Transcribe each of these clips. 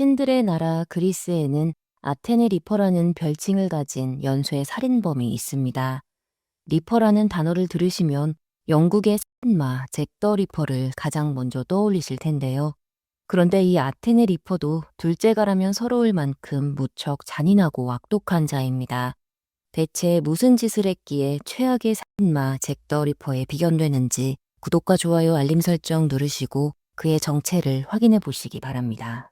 신들의 나라 그리스에는 아테네 리퍼라는 별칭을 가진 연쇄 살인범이 있습니다. 리퍼라는 단어를 들으시면 영국의 산마 잭더 리퍼를 가장 먼저 떠올리실 텐데요. 그런데 이 아테네 리퍼도 둘째가라면 서러울 만큼 무척 잔인하고 악독한 자입니다. 대체 무슨 짓을 했기에 최악의 산마 잭더 리퍼에 비견되는지 구독과 좋아요 알림 설정 누르시고 그의 정체를 확인해 보시기 바랍니다.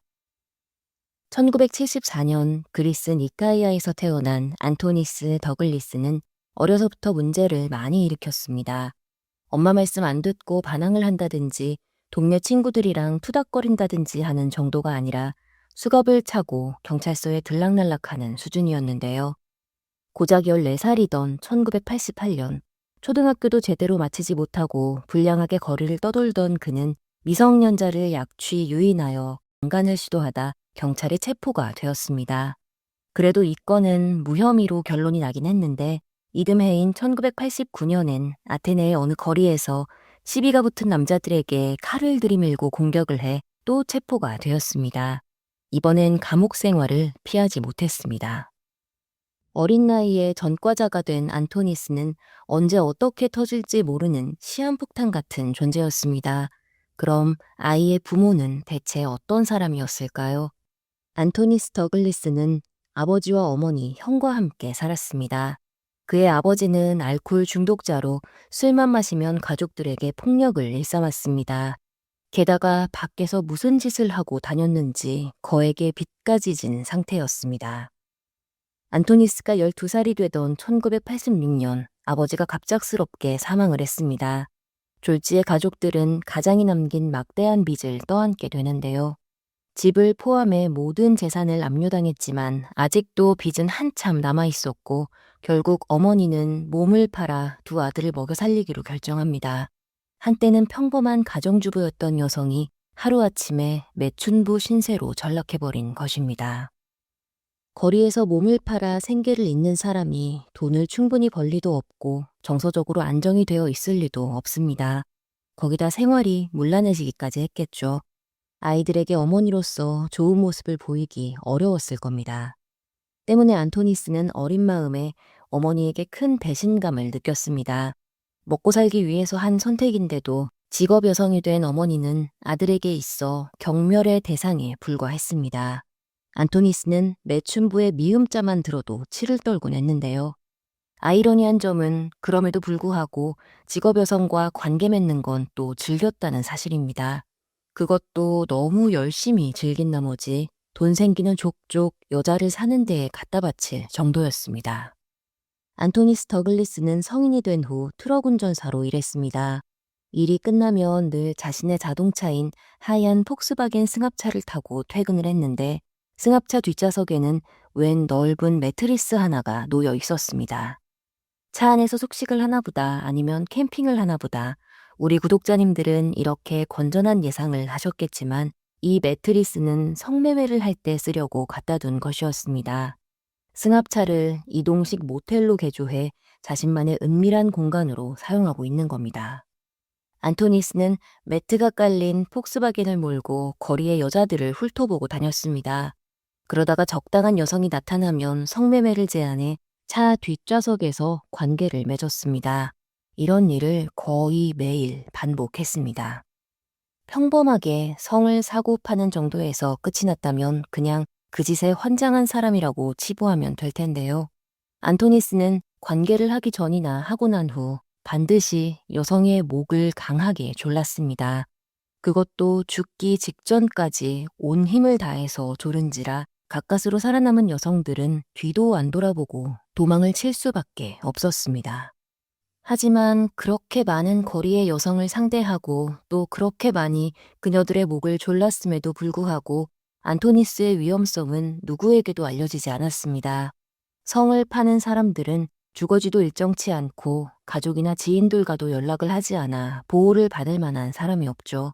1974년 그리스 니카이아에서 태어난 안토니스 더글리스는 어려서부터 문제를 많이 일으켰습니다. 엄마 말씀 안 듣고 반항을 한다든지 동네 친구들이랑 투닥거린다든지 하는 정도가 아니라 수갑을 차고 경찰서에 들락날락하는 수준이었는데요. 고작 14살이던 1988년 초등학교도 제대로 마치지 못하고 불량하게 거리를 떠돌던 그는 미성년자를 약취 유인하여 강간을 시도하다 경찰에 체포가 되었습니다. 그래도 이 건은 무혐의로 결론이 나긴 했는데 이듬해인 1989년엔 아테네의 어느 거리에서 시비가 붙은 남자들에게 칼을 들이밀고 공격을 해 또 체포가 되었습니다. 이번엔 감옥 생활을 피하지 못했습니다. 어린 나이에 전과자가 된 안토니스는 언제 어떻게 터질지 모르는 시한폭탄 같은 존재였습니다. 그럼 아이의 부모는 대체 어떤 사람이었을까요? 안토니스 더글리스는 아버지와 어머니, 형과 함께 살았습니다. 그의 아버지는 알코올 중독자로 술만 마시면 가족들에게 폭력을 일삼았습니다. 게다가 밖에서 무슨 짓을 하고 다녔는지 거액의 빚까지 진 상태였습니다. 안토니스가 12살이 되던 1986년 아버지가 갑작스럽게 사망을 했습니다. 졸지의 가족들은 가장이 남긴 막대한 빚을 떠안게 되는데요. 집을 포함해 모든 재산을 압류당했지만 아직도 빚은 한참 남아 있었고 결국 어머니는 몸을 팔아 두 아들을 먹여 살리기로 결정합니다. 한때는 평범한 가정주부였던 여성이 하루아침에 매춘부 신세로 전락해버린 것입니다. 거리에서 몸을 팔아 생계를 잇는 사람이 돈을 충분히 벌 리도 없고 정서적으로 안정이 되어 있을 리도 없습니다. 거기다 생활이 문란해지기까지 했겠죠. 아이들에게 어머니로서 좋은 모습을 보이기 어려웠을 겁니다. 때문에 안토니스는 어린 마음에 어머니에게 큰 배신감을 느꼈습니다. 먹고 살기 위해서 한 선택인데도 직업 여성이 된 어머니는 아들에게 있어 경멸의 대상에 불과했습니다. 안토니스는 매춘부의 미음자만 들어도 치를 떨곤 했는데요. 아이러니한 점은 그럼에도 불구하고 직업 여성과 관계 맺는 건 또 즐겼다는 사실입니다. 그것도 너무 열심히 즐긴 나머지 돈 생기는 족족 여자를 사는 데에 갖다 바칠 정도였습니다. 안토니스 더글리스는 성인이 된 후 트럭 운전사로 일했습니다. 일이 끝나면 늘 자신의 자동차인 하얀 폭스바겐 승합차를 타고 퇴근을 했는데 승합차 뒷좌석에는 웬 넓은 매트리스 하나가 놓여 있었습니다. 차 안에서 숙식을 하나 보다 아니면 캠핑을 하나 보다 우리 구독자님들은 이렇게 건전한 예상을 하셨겠지만 이 매트리스는 성매매를 할 때 쓰려고 갖다 둔 것이었습니다. 승합차를 이동식 모텔로 개조해 자신만의 은밀한 공간으로 사용하고 있는 겁니다. 안토니스는 매트가 깔린 폭스바겐을 몰고 거리의 여자들을 훑어보고 다녔습니다. 그러다가 적당한 여성이 나타나면 성매매를 제안해 차 뒷좌석에서 관계를 맺었습니다. 이런 일을 거의 매일 반복했습니다. 평범하게 성을 사고 파는 정도에서 끝이 났다면 그냥 그 짓에 환장한 사람이라고 치부하면 될 텐데요. 안토니스는 관계를 하기 전이나 하고 난 후 반드시 여성의 목을 강하게 졸랐습니다. 그것도 죽기 직전까지 온 힘을 다해서 졸은지라 가까스로 살아남은 여성들은 뒤도 안 돌아보고 도망을 칠 수밖에 없었습니다. 하지만 그렇게 많은 거리의 여성을 상대하고 또 그렇게 많이 그녀들의 목을 졸랐음에도 불구하고 안토니스의 위험성은 누구에게도 알려지지 않았습니다. 성을 파는 사람들은 주거지도 일정치 않고 가족이나 지인들과도 연락을 하지 않아 보호를 받을 만한 사람이 없죠.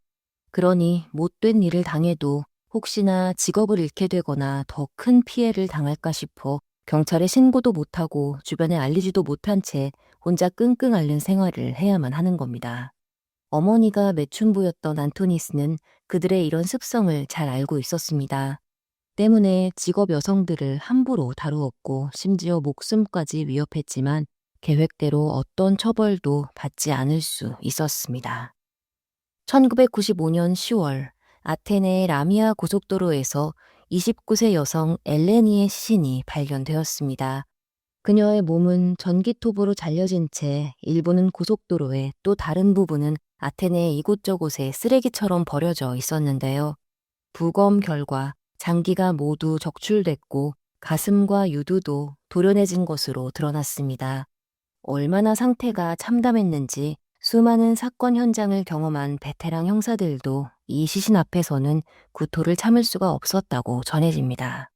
그러니 못된 일을 당해도 혹시나 직업을 잃게 되거나 더 큰 피해를 당할까 싶어 경찰에 신고도 못하고 주변에 알리지도 못한 채 혼자 끙끙 앓는 생활을 해야만 하는 겁니다. 어머니가 매춘부였던 안토니스는 그들의 이런 습성을 잘 알고 있었습니다. 때문에 직업 여성들을 함부로 다루었고 심지어 목숨까지 위협했지만 계획대로 어떤 처벌도 받지 않을 수 있었습니다. 1995년 10월 아테네의 라미아 고속도로에서 29세 여성 엘레니의 시신이 발견되었습니다. 그녀의 몸은 전기톱으로 잘려진 채 일부는 고속도로에 또 다른 부분은 아테네의 이곳저곳에 쓰레기처럼 버려져 있었는데요. 부검 결과 장기가 모두 적출됐고 가슴과 유두도 도려내진 것으로 드러났습니다. 얼마나 상태가 참담했는지 수많은 사건 현장을 경험한 베테랑 형사들도 이 시신 앞에서는 구토를 참을 수가 없었다고 전해집니다.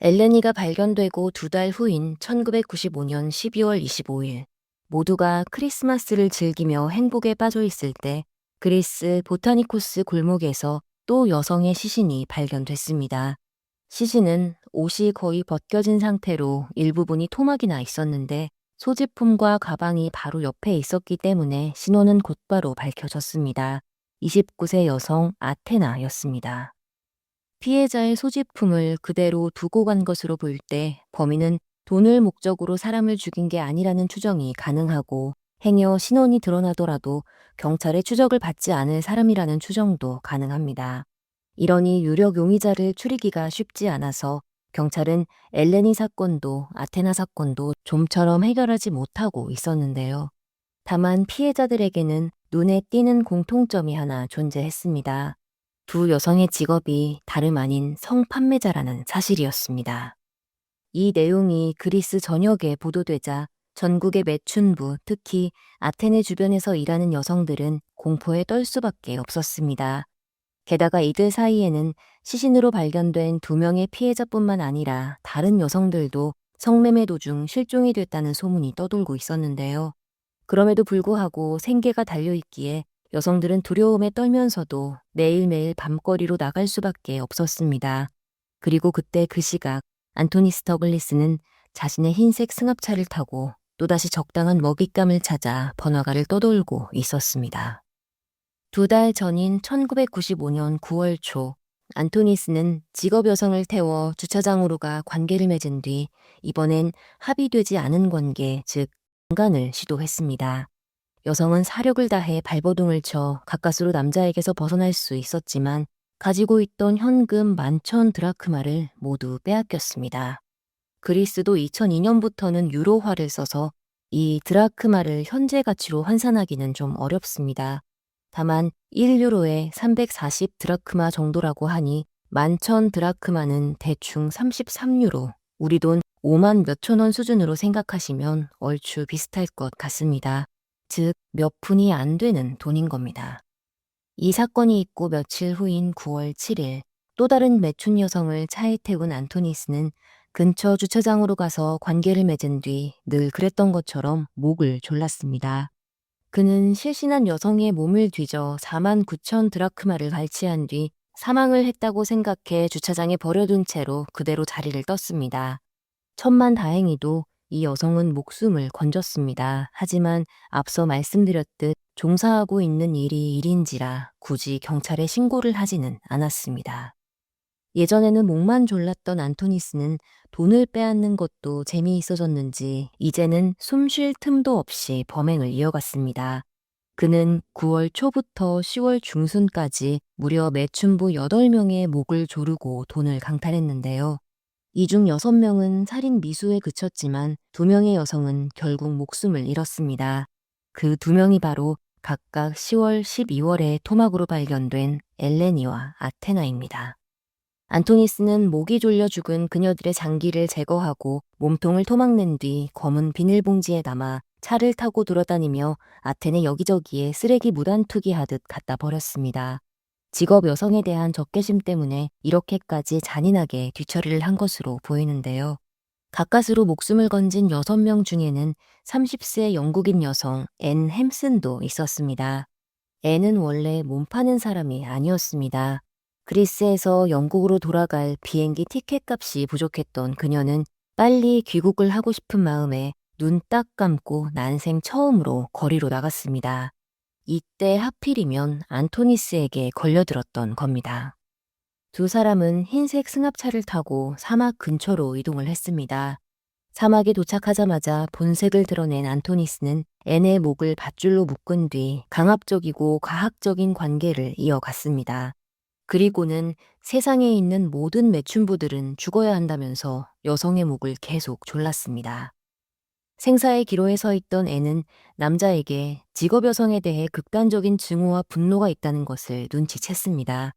엘레니가 발견되고 두 달 후인 1995년 12월 25일 모두가 크리스마스를 즐기며 행복에 빠져 있을 때 그리스 보타니코스 골목에서 또 여성의 시신이 발견됐습니다. 시신은 옷이 거의 벗겨진 상태로 일부분이 토막이 나 있었는데 소지품과 가방이 바로 옆에 있었기 때문에 신원은 곧바로 밝혀졌습니다. 29세 여성 아테나였습니다. 피해자의 소지품을 그대로 두고 간 것으로 볼때 범인은 돈을 목적으로 사람을 죽인 게 아니라는 추정이 가능하고 행여 신원이 드러나더라도 경찰의 추적을 받지 않을 사람이라는 추정도 가능합니다. 이러니 유력 용의자를 추리기가 쉽지 않아서 경찰은 엘레니 사건도 아테나 사건도 좀처럼 해결하지 못하고 있었는데요. 다만 피해자들에게는 눈에 띄는 공통점이 하나 존재했습니다. 두 여성의 직업이 다름 아닌 성판매자라는 사실이었습니다. 이 내용이 그리스 전역에 보도되자 전국의 매춘부, 특히 아테네 주변에서 일하는 여성들은 공포에 떨 수밖에 없었습니다. 게다가 이들 사이에는 시신으로 발견된 두 명의 피해자뿐만 아니라 다른 여성들도 성매매 도중 실종이 됐다는 소문이 떠돌고 있었는데요. 그럼에도 불구하고 생계가 달려있기에 여성들은 두려움에 떨면서도 매일매일 밤거리로 나갈 수밖에 없었습니다. 그리고 그때 그 시각 안토니스 더글리스는 자신의 흰색 승합차를 타고 또다시 적당한 먹잇감을 찾아 번화가를 떠돌고 있었습니다. 두 달 전인 1995년 9월 초 안토니스는 직업 여성을 태워 주차장으로 가 관계를 맺은 뒤 이번엔 합의되지 않은 관계, 즉 강간을 시도했습니다. 여성은 사력을 다해 발버둥을 쳐 가까스로 남자에게서 벗어날 수 있었지만 가지고 있던 현금 만천 드라크마를 모두 빼앗겼습니다. 그리스도 2002년부터는 유로화를 써서 이 드라크마를 현재 가치로 환산하기는 좀 어렵습니다. 다만 1유로에 340 드라크마 정도라고 하니 만천 드라크마는 대충 33유로, 우리 돈 5만 몇천 원 수준으로 생각하시면 얼추 비슷할 것 같습니다. 즉, 몇 푼이 안 되는 돈인 겁니다. 이 사건이 있고 며칠 후인 9월 7일, 또 다른 매춘 여성을 차에 태운 안토니스는 근처 주차장으로 가서 관계를 맺은 뒤 늘 그랬던 것처럼 목을 졸랐습니다. 그는 실신한 여성의 몸을 뒤져 4만 9천 드라크마를 발치한 뒤 사망을 했다고 생각해 주차장에 버려둔 채로 그대로 자리를 떴습니다. 천만 다행히도 이 여성은 목숨을 건졌습니다. 하지만 앞서 말씀드렸듯 종사하고 있는 일이 일인지라 굳이 경찰에 신고를 하지는 않았습니다. 예전에는 목만 졸랐던 안토니스는 돈을 빼앗는 것도 재미있어졌는지 이제는 숨 쉴 틈도 없이 범행을 이어갔습니다. 그는 9월 초부터 10월 중순까지 무려 매춘부 8명의 목을 조르고 돈을 강탈했는데요. 이 중 6명은 살인 미수에 그쳤지만 2명의 여성은 결국 목숨을 잃었습니다. 그두 명이 바로 각각 10월, 12월에 토막으로 발견된 엘레니와 아테나입니다. 안토니스는 목이 졸려 죽은 그녀들의 장기를 제거하고 몸통을 토막낸 뒤 검은 비닐봉지에 담아 차를 타고 돌아다니며 아테네 여기저기에 쓰레기 무단 투기하듯 갖다 버렸습니다. 직업 여성에 대한 적개심 때문에 이렇게까지 잔인하게 뒤처리를 한 것으로 보이는데요. 가까스로 목숨을 건진 6명 중에는 30세 영국인 여성 앤 햄슨도 있었습니다. 앤은 원래 몸 파는 사람이 아니었습니다. 그리스에서 영국으로 돌아갈 비행기 티켓 값이 부족했던 그녀는 빨리 귀국을 하고 싶은 마음에 눈 딱 감고 난생 처음으로 거리로 나갔습니다. 이때 하필이면 안토니스에게 걸려들었던 겁니다. 두 사람은 흰색 승합차를 타고 사막 근처로 이동을 했습니다. 사막에 도착하자마자 본색을 드러낸 안토니스는 앤의 목을 밧줄로 묶은 뒤 강압적이고 과학적인 관계를 이어갔습니다. 그리고는 세상에 있는 모든 매춘부들은 죽어야 한다면서 여성의 목을 계속 졸랐습니다. 생사의 기로에 서 있던 앤은 남자에게 직업 여성에 대해 극단적인 증오와 분노가 있다는 것을 눈치챘습니다.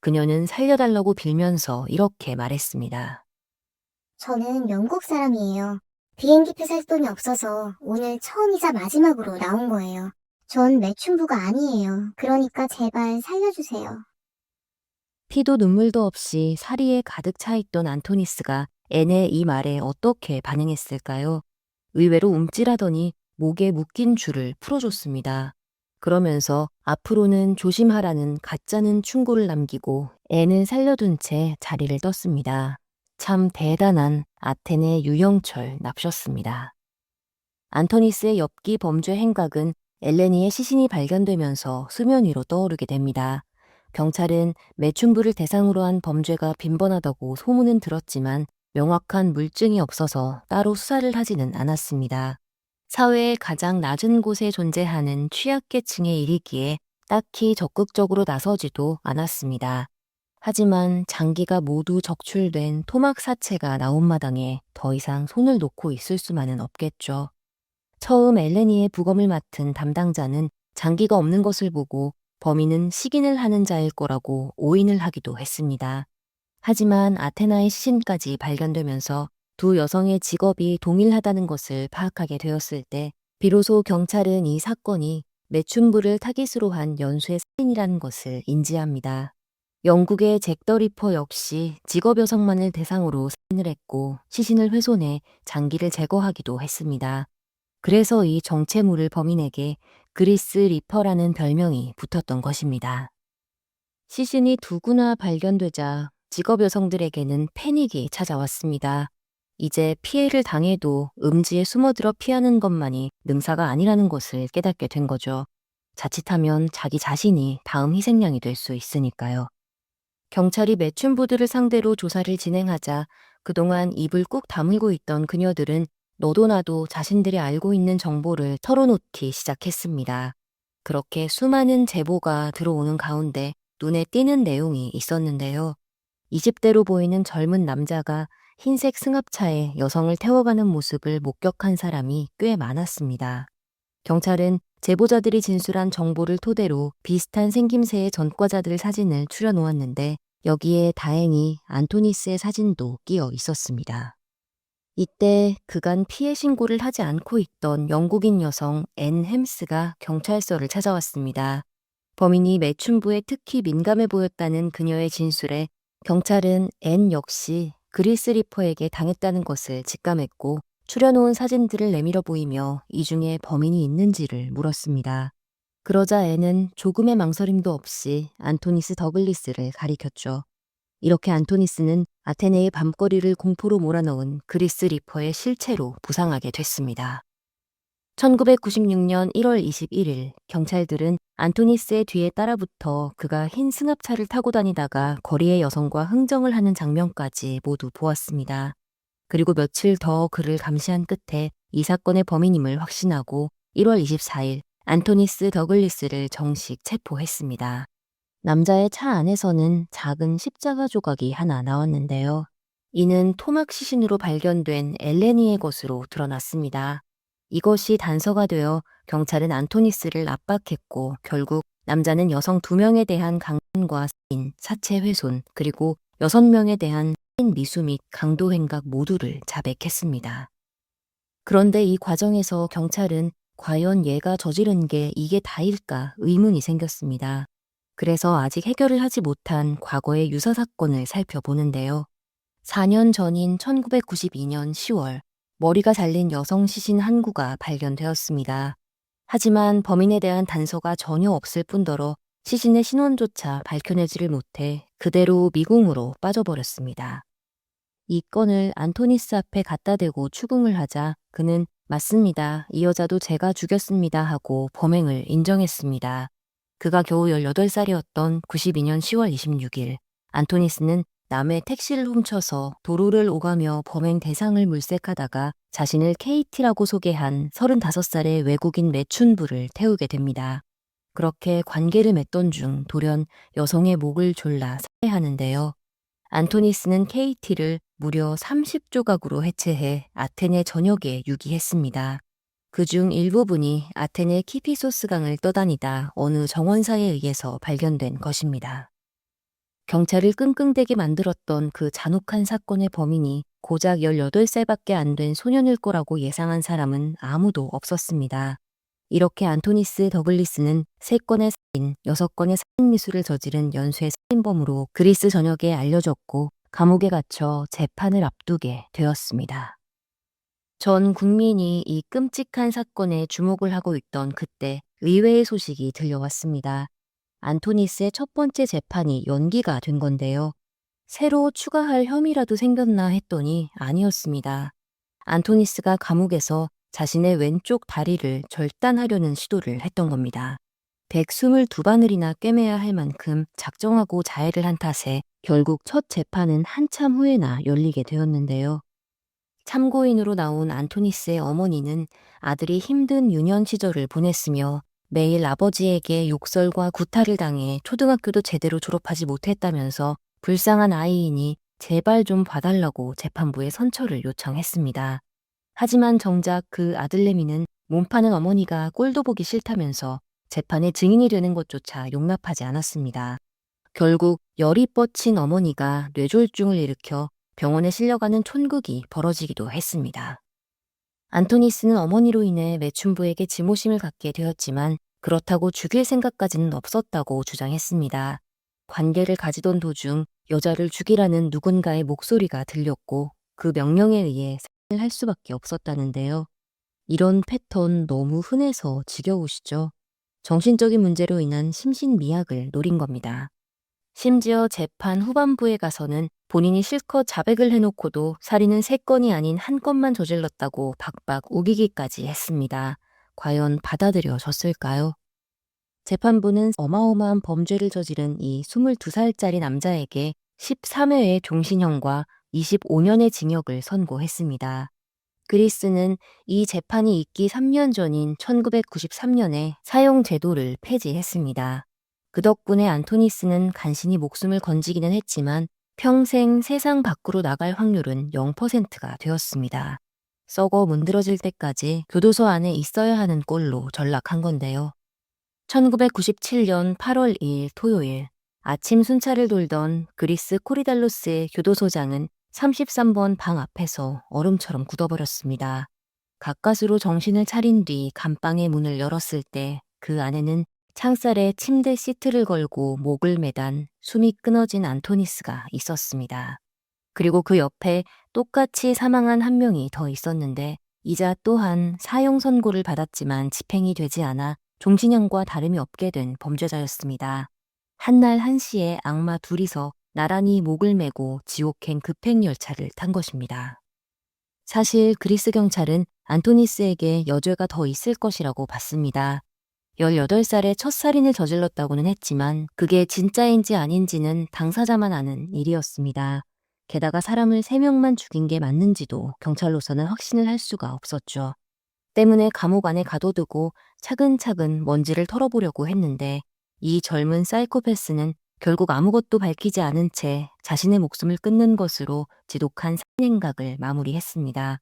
그녀는 살려달라고 빌면서 이렇게 말했습니다. 저는 영국 사람이에요. 비행기표 살 돈이 없어서 오늘 처음이자 마지막으로 나온 거예요. 전 매춘부가 아니에요. 그러니까 제발 살려주세요. 피도 눈물도 없이 사리에 가득 차 있던 안토니스가 앤의 이 말에 어떻게 반응했을까요? 의외로 움찔하더니 목에 묶인 줄을 풀어줬습니다. 그러면서 앞으로는 조심하라는 가짜는 충고를 남기고 앤은 살려둔 채 자리를 떴습니다. 참 대단한 아테네 유영철 납셨습니다. 안토니스의 엽기 범죄 행각은 엘레니의 시신이 발견되면서 수면 위로 떠오르게 됩니다. 경찰은 매춘부를 대상으로 한 범죄가 빈번하다고 소문은 들었지만 명확한 물증이 없어서 따로 수사를 하지는 않았습니다. 사회의 가장 낮은 곳에 존재하는 취약계층의 일이기에 딱히 적극적으로 나서지도 않았습니다. 하지만 장기가 모두 적출된 토막 사체가 나온 마당에 더 이상 손을 놓고 있을 수만은 없겠죠. 처음 엘레니의 부검을 맡은 담당자는 장기가 없는 것을 보고 범인은 식인을 하는 자일 거라고 오인을 하기도 했습니다. 하지만 아테나의 시신까지 발견되면서 두 여성의 직업이 동일하다는 것을 파악하게 되었을 때 비로소 경찰은 이 사건이 매춘부를 타깃으로 한 연쇄 살인이라는 것을 인지합니다. 영국의 잭더 리퍼 역시 직업 여성만을 대상으로 살인을 했고 시신을 훼손해 장기를 제거하기도 했습니다. 그래서 이 정체물을 범인에게 그리스 리퍼라는 별명이 붙었던 것입니다. 시신이 두구나 발견되자 직업 여성들에게는 패닉이 찾아왔습니다. 이제 피해를 당해도 음지에 숨어들어 피하는 것만이 능사가 아니라는 것을 깨닫게 된 거죠. 자칫하면 자기 자신이 다음 희생양이 될 수 있으니까요. 경찰이 매춘부들을 상대로 조사를 진행하자 그동안 입을 꾹 다물고 있던 그녀들은 너도 나도 자신들이 알고 있는 정보를 털어놓기 시작했습니다. 그렇게 수많은 제보가 들어오는 가운데 눈에 띄는 내용이 있었는데요. 20대로 보이는 젊은 남자가 흰색 승합차에 여성을 태워가는 모습을 목격한 사람이 꽤 많았습니다. 경찰은 제보자들이 진술한 정보를 토대로 비슷한 생김새의 전과자들 사진을 추려놓았는데 여기에 다행히 안토니스의 사진도 끼어 있었습니다. 이때 그간 피해 신고를 하지 않고 있던 영국인 여성 앤 햄스가 경찰서를 찾아왔습니다. 범인이 매춘부에 특히 민감해 보였다는 그녀의 진술에 경찰은 앤 역시 그리스 리퍼에게 당했다는 것을 직감했고 추려놓은 사진들을 내밀어 보이며 이 중에 범인이 있는지를 물었습니다. 그러자 앤은 조금의 망설임도 없이 안토니스 더글리스를 가리켰죠. 이렇게 안토니스는 아테네의 밤거리를 공포로 몰아넣은 그리스 리퍼의 실체로 부상하게 됐습니다. 1996년 1월 21일 경찰들은 안토니스의 뒤에 따라붙어 그가 흰 승합차를 타고 다니다가 거리의 여성과 흥정을 하는 장면까지 모두 보았습니다. 그리고 며칠 더 그를 감시한 끝에 이 사건의 범인임을 확신하고 1월 24일 안토니스 더글리스를 정식 체포했습니다. 남자의 차 안에서는 작은 십자가 조각이 하나 나왔는데요. 이는 토막 시신으로 발견된 엘레니의 것으로 드러났습니다. 이것이 단서가 되어 경찰은 안토니스를 압박했고 결국 남자는 여성 두 명에 대한 강간과 살인, 사체 훼손, 그리고 여섯 명에 대한 살인 미수 및 강도 행각 모두를 자백했습니다. 그런데 이 과정에서 경찰은 과연 얘가 저지른 게 이게 다일까 의문이 생겼습니다. 그래서 아직 해결을 하지 못한 과거의 유사 사건을 살펴보는데요. 4년 전인 1992년 10월 머리가 잘린 여성 시신 한 구가 발견되었습니다. 하지만 범인에 대한 단서가 전혀 없을 뿐더러 시신의 신원조차 밝혀내지를 못해 그대로 미궁으로 빠져버렸습니다. 이 건을 안토니스 앞에 갖다 대고 추궁을 하자 그는 맞습니다. 이 여자도 제가 죽였습니다 하고 범행을 인정했습니다. 그가 겨우 18살이었던 92년 10월 26일 안토니스는 남의 택시를 훔쳐서 도로를 오가며 범행 대상을 물색하다가 자신을 KT라고 소개한 35살의 외국인 매춘부를 태우게 됩니다. 그렇게 관계를 맺던 중 돌연 여성의 목을 졸라 살해하는데요. 안토니스는 KT를 무려 30조각으로 해체해 아테네 전역에 유기했습니다. 그중 일부분이 아테네 키피소스 강을 떠다니다 어느 정원사에 의해서 발견된 것입니다. 경찰을 끙끙대게 만들었던 그 잔혹한 사건의 범인이 고작 18살밖에 안 된 소년일 거라고 예상한 사람은 아무도 없었습니다. 이렇게 안토니스 더글리스는 3건의 살인, 6건의 살인 미수를 저지른 연쇄 살인범으로 그리스 전역에 알려졌고 감옥에 갇혀 재판을 앞두게 되었습니다. 전 국민이 이 끔찍한 사건에 주목을 하고 있던 그때 의외의 소식이 들려왔습니다. 안토니스의 첫 번째 재판이 연기가 된 건데요. 새로 추가할 혐의라도 생겼나 했더니 아니었습니다. 안토니스가 감옥에서 자신의 왼쪽 다리를 절단하려는 시도를 했던 겁니다. 122바늘이나 꿰매야 할 만큼 작정하고 자해를 한 탓에 결국 첫 재판은 한참 후에나 열리게 되었는데요. 참고인으로 나온 안토니스의 어머니는 아들이 힘든 유년 시절을 보냈으며 매일 아버지에게 욕설과 구타를 당해 초등학교도 제대로 졸업하지 못했다면서 불쌍한 아이이니 제발 좀 봐달라고 재판부에 선처를 요청했습니다. 하지만 정작 그 아들내미는 몸 파는 어머니가 꼴도 보기 싫다면서 재판에 증인이 되는 것조차 용납하지 않았습니다. 결국 열이 뻗친 어머니가 뇌졸중을 일으켜 병원에 실려가는 촌극이 벌어지기도 했습니다. 안토니스는 어머니로 인해 매춘부에게 지모심을 갖게 되었지만 그렇다고 죽일 생각까지는 없었다고 주장했습니다. 관계를 가지던 도중 여자를 죽이라는 누군가의 목소리가 들렸고 그 명령에 의해 살인을 할 수밖에 없었다는데요. 이런 패턴 너무 흔해서 지겨우시죠? 정신적인 문제로 인한 심신미약을 노린 겁니다. 심지어 재판 후반부에 가서는 본인이 실컷 자백을 해놓고도 살인은 세 건이 아닌 한 건만 저질렀다고 박박 우기기까지 했습니다. 과연 받아들여졌을까요? 재판부는 어마어마한 범죄를 저지른 이 22살짜리 남자에게 13회의 종신형과 25년의 징역을 선고했습니다. 그리스는 이 재판이 있기 3년 전인 1993년에 사형 제도를 폐지했습니다. 그 덕분에 안토니스는 간신히 목숨을 건지기는 했지만 평생 세상 밖으로 나갈 확률은 0%가 되었습니다. 썩어 문드러질 때까지 교도소 안에 있어야 하는 꼴로 전락한 건데요. 1997년 8월 2일 토요일 아침 순찰을 돌던 그리스 코리달로스의 교도소장은 33번 방 앞에서 얼음처럼 굳어버렸습니다. 가까스로 정신을 차린 뒤 감방의 문을 열었을 때 그 안에는 창살에 침대 시트를 걸고 목을 매단 숨이 끊어진 안토니스가 있었습니다. 그리고 그 옆에 똑같이 사망한 한 명이 더 있었는데 이자 또한 사형 선고를 받았지만 집행이 되지 않아 종신형과 다름이 없게 된 범죄자였습니다. 한날 한시에 악마 둘이서 나란히 목을 메고 지옥행 급행열차를 탄 것입니다. 사실 그리스 경찰은 안토니스에게 여죄가 더 있을 것이라고 봤습니다. 18살에 첫 살인을 저질렀다고는 했지만 그게 진짜인지 아닌지는 당사자만 아는 일이었습니다. 게다가 사람을 3명만 죽인 게 맞는지도 경찰로서는 확신을 할 수가 없었죠. 때문에 감옥 안에 가둬두고 차근차근 먼지를 털어보려고 했는데 이 젊은 사이코패스는 결국 아무것도 밝히지 않은 채 자신의 목숨을 끊는 것으로 지독한 살인행각을 마무리했습니다.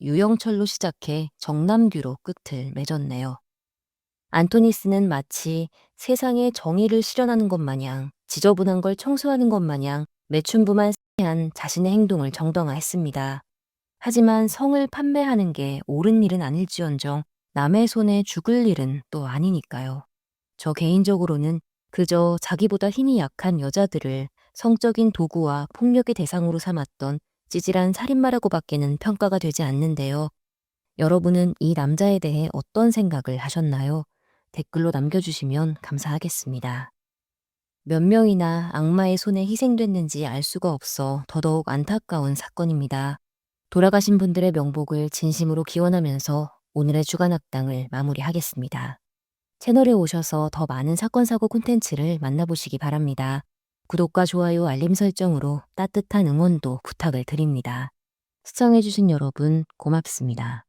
유영철로 시작해 정남규로 끝을 맺었네요. 안토니스는 마치 세상에 정의를 실현하는 것 마냥 지저분한 걸 청소하는 것 마냥 매춘부만 한 자신의 행동을 정당화했습니다. 하지만 성을 판매하는 게 옳은 일은 아닐지언정 남의 손에 죽을 일은 또 아니니까요. 저 개인적으로는 그저 자기보다 힘이 약한 여자들을 성적인 도구와 폭력의 대상으로 삼았던 찌질한 살인마라고밖에는 평가가 되지 않는데요. 여러분은 이 남자에 대해 어떤 생각을 하셨나요? 댓글로 남겨주시면 감사하겠습니다. 몇 명이나 악마의 손에 희생됐는지 알 수가 없어 더더욱 안타까운 사건입니다. 돌아가신 분들의 명복을 진심으로 기원하면서 오늘의 주간악당을 마무리하겠습니다. 채널에 오셔서 더 많은 사건, 사고 콘텐츠를 만나보시기 바랍니다. 구독과 좋아요, 알림 설정으로 따뜻한 응원도 부탁을 드립니다. 시청해주신 여러분 고맙습니다.